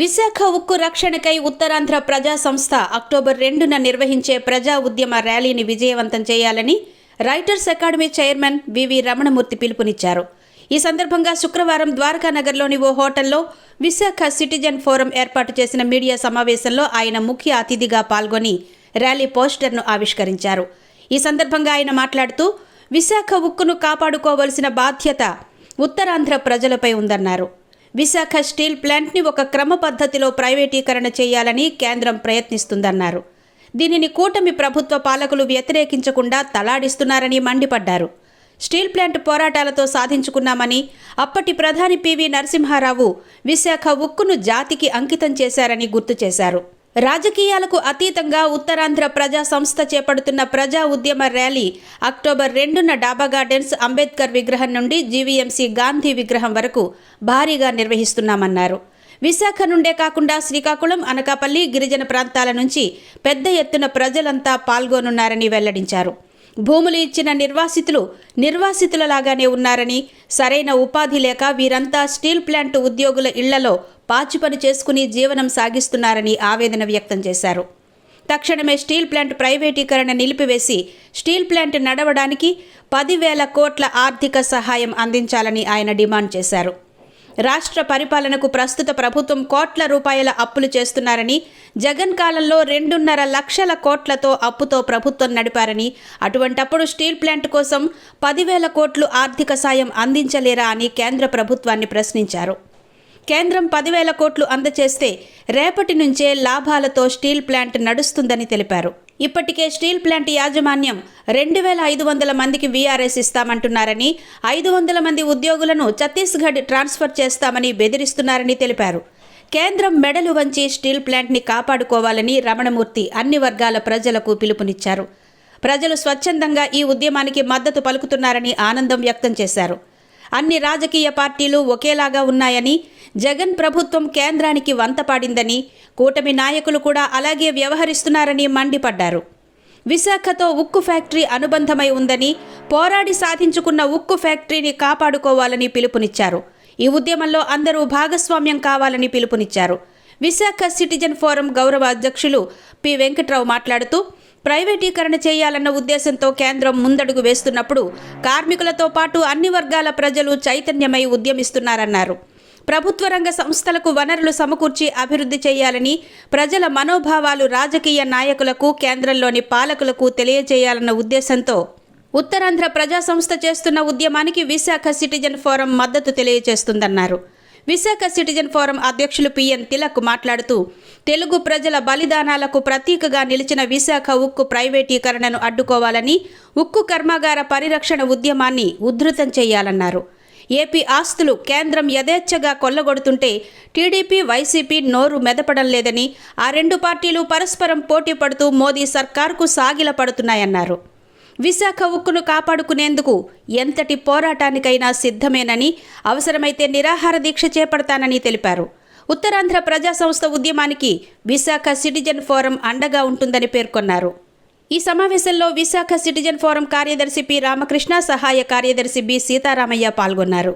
విశాఖ ఉక్కు రక్షణకై ఉత్తరాంధ్ర ప్రజా సంస్థ అక్టోబర్ రెండున నిర్వహించే ప్రజా ఉద్యమ ర్యాలీని విజయవంతం చేయాలని writers academy chairman VV Ramanamurthy పిలుపునిచ్చారు. ఈ సందర్భంగా శుక్రవారం ద్వారకానగర్లోని ఓ హోటల్లో విశాఖ సిటిజన్ ఫోరం ఏర్పాటు చేసిన మీడియా సమావేశంలో ఆయన ముఖ్య అతిథిగా పాల్గొని ర్యాలీ పోస్టర్ను ఆవిష్కరించారు. ఈ సందర్భంగా ఆయన మాట్లాడుతూ విశాఖ ఉక్కును కాపాడుకోవలసిన బాధ్యత ఉత్తరాంధ్ర ప్రజలపై ఉందన్నారు. విశాఖ స్టీల్ ప్లాంట్ని ఒక క్రమ పద్ధతిలో ప్రైవేటీకరణ చేయాలని కేంద్రం ప్రయత్నిస్తుందన్నారు. దీనిని కూటమి ప్రభుత్వ పాలకులు వ్యతిరేకించకుండా తలాడిస్తున్నారని మండిపడ్డారు. స్టీల్ ప్లాంట్ పోరాటాలతో సాధించుకున్నామని అప్పటి ప్రధాని పివి నరసింహారావు విశాఖ ఉక్కును జాతికి అంకితం చేశారని గుర్తు చేశారు. రాజకీయాలకు అతీతంగా ఉత్తరాంధ్ర ప్రజా సంస్థ చేపడుతున్న ప్రజా ఉద్యమ ర్యాలీ అక్టోబర్ రెండున డాబా గార్డెన్స్ అంబేద్కర్ విగ్రహం నుండి జీవీఎంసీ గాంధీ విగ్రహం వరకు భారీగా నిర్వహిస్తున్నామన్నారు. విశాఖ నుండే కాకుండా శ్రీకాకుళం అనకాపల్లి గిరిజన ప్రాంతాల నుంచి పెద్ద ఎత్తున ప్రజలంతా పాల్గొనున్నారని వెల్లడించారు. భూములు ఇచ్చిన నిర్వాసితులు నిర్వాసితులలాగానే ఉన్నారని సరైన ఉపాధి లేక వీరంతా స్టీల్ ప్లాంట్ ఉద్యోగుల ఇళ్ళలో పాచిపని చేసుకుని జీవనం సాగిస్తున్నారని ఆవేదన వ్యక్తం చేశారు. తక్షణమే స్టీల్ ప్లాంట్ ప్రైవేటీకరణ నిలిపివేసి స్టీల్ ప్లాంట్ నడవడానికి పదివేల కోట్ల ఆర్థిక సహాయం అందించాలని ఆయన డిమాండ్ చేశారు. రాష్ట్ర పరిపాలనకు ప్రస్తుత ప్రభుత్వం కోట్ల రూపాయల అప్పులు చేస్తున్నారని జగన్ కాలంలో రెండున్నర లక్షల కోట్లతో అప్పుతో ప్రభుత్వం నడిపారని అటువంటప్పుడు స్టీల్ ప్లాంట్ కోసం పదివేల కోట్లు ఆర్థిక సాయం అందించలేరా అని కేంద్ర ప్రభుత్వాన్ని ప్రశ్నించారు. కేంద్రం పదివేల కోట్లు అందచేస్తే రేపటి నుంచే లాభాలతో స్టీల్ ప్లాంట్ నడుస్తుందని తెలిపారు. ఇప్పటికే స్టీల్ ప్లాంట్ యాజమాన్యం రెండు వేల ఐదు వందల మందికి వీఆర్ఎస్ ఇస్తామంటున్నారని ఐదు వందల మంది ఉద్యోగులను ఛత్తీస్గఢ్ ట్రాన్స్ఫర్ చేస్తామని బెదిరిస్తున్నారని తెలిపారు. కేంద్రం మెడలు వంచి స్టీల్ ప్లాంట్ని కాపాడుకోవాలని రమణమూర్తి అన్ని వర్గాల ప్రజలకు పిలుపునిచ్చారు. ప్రజలు స్వచ్ఛందంగా ఈ ఉద్యమానికి మద్దతు పలుకుతున్నారని ఆనందం వ్యక్తం చేశారు. అన్ని రాజకీయ పార్టీలు ఒకేలాగా ఉన్నాయని జగన్ ప్రభుత్వం కేంద్రానికి వంతపాడిందని కూటమి నాయకులు కూడా అలాగే వ్యవహరిస్తున్నారని మండిపడ్డారు. విశాఖతో ఉక్కు ఫ్యాక్టరీ అనుబంధమై ఉందని పోరాడి సాధించుకున్న ఉక్కు ఫ్యాక్టరీని కాపాడుకోవాలని పిలుపునిచ్చారు. ఈ ఉద్యమంలో అందరూ భాగస్వామ్యం కావాలని పిలుపునిచ్చారు. విశాఖ సిటిజన్ ఫోరం గౌరవ అధ్యక్షులు పి. వెంకట్రావు మాట్లాడుతూ ప్రైవేటీకరణ చేయాలన్న ఉద్దేశంతో కేంద్రం ముందడుగు వేస్తున్నప్పుడు కార్మికులతో పాటు అన్ని వర్గాల ప్రజలు చైతన్యమై ఉద్యమిస్తున్నారన్నారు. ప్రభుత్వ రంగ సంస్థలకు వనరులు సమకూర్చి అభివృద్ధి చేయాలని ప్రజల మనోభావాలు రాజకీయ నాయకులకు కేంద్రంలోని పాలకులకు తెలియజేయాలన్న ఉద్దేశంతో ఉత్తరాంధ్ర ప్రజా సంస్థ చేస్తున్న ఉద్యమానికి విశాఖ సిటిజన్ ఫోరం మద్దతు తెలియజేస్తుందన్నారు. విశాఖ సిటిజన్ ఫోరం అధ్యక్షులు పిఎన్ తిలక్ మాట్లాడుతూ తెలుగు ప్రజల బలిదానాలకు ప్రతీకగా నిలిచిన విశాఖ ఉక్కు ప్రైవేటీకరణను అడ్డుకోవాలని ఉక్కు కర్మాగార పరిరక్షణ ఉద్యమాన్ని ఉధృతం చేయాలన్నారు. ఏపీ ఆస్తులు కేంద్రం యథేచ్ఛగా కొల్లగొడుతుంటే టీడీపీ వైసీపీ నోరు మెదపడం లేదని ఆ రెండు పార్టీలు పరస్పరం పోటీ పడుతూ మోదీ సర్కార్కు సాగిలపడుతున్నాయన్నారు విశాఖ ఉక్కును కాపాడుకునేందుకు ఎంతటి పోరాటానికైనా సిద్ధమేనని అవసరమైతే నిరాహార దీక్ష చేపడతానని తెలిపారు. ఉత్తరాంధ్ర ప్రజా సంస్థ ఉద్యమానికి విశాఖ సిటిజన్ ఫోరం అండగా ఉంటుందని పేర్కొన్నారు. ఈ సమావేశంలో విశాఖ సిటిజన్ ఫోరం కార్యదర్శి పి రామకృష్ణ సహాయ కార్యదర్శి బి సీతారామయ్య పాల్గొన్నారు.